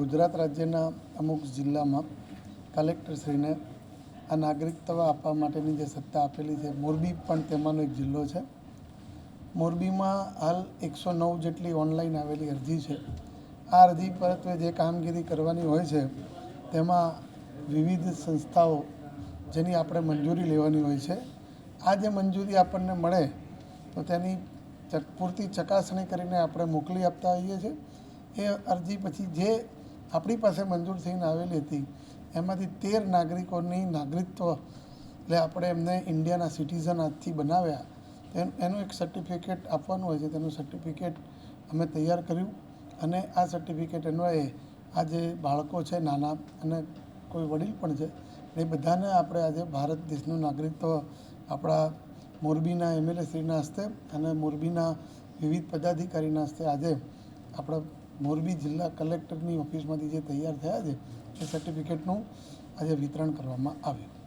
ગુજરાત રાજ્યના અમુક જિલ્લામાં કલેક્ટરશ્રીને આ નાગરિકત્વ આપવા માટેની જે સત્તા આપેલી છે, મોરબી પણ તેમાંનો એક જિલ્લો છે. મોરબીમાં હાલ એકસો નવ જેટલી ઓનલાઈન આવેલી અરજી છે. આ અરજી પરત્વે જે કામગીરી કરવાની હોય છે, તેમાં વિવિધ સંસ્થાઓ જેની આપણે મંજૂરી લેવાની હોય છે. આ જે મંજૂરી આપણને મળે, તો તેની પૂરતી ચકાસણી કરીને આપણે મોકલી આપતા હોઈએ છીએ. એ અરજી પછી જે આપણી પાસે મંજૂર થઈને આવેલી હતી. એમાંથી તેર નાગરિકોની નાગરિકત્વ એટલે આપણે એમને ઇન્ડિયાના સિટીઝન આજથી બનાવ્યા. તેમ એનું એક સર્ટિફિકેટ આપવાનું હોય છે, તેનું સર્ટિફિકેટ અમે તૈયાર કર્યું. અને આ સર્ટિફિકેટ અન્વયે આ જે બાળકો છે, નાના અને કોઈ વડીલ પણ છે, એ બધાને આપણે આજે ભારત દેશનું નાગરિકત્વ આપણા મોરબીના એમએલએ શ્રીના હસ્તે અને મોરબીના વિવિધ પદાધિકારીના હસ્તે આજે આપણા મોરબી જિલ્લા કલેક્ટરની ઓફિસમાંથી જે તૈયાર થયા છે એ સર્ટિફિકેટનું આજે વિતરણ કરવામાં આવ્યું.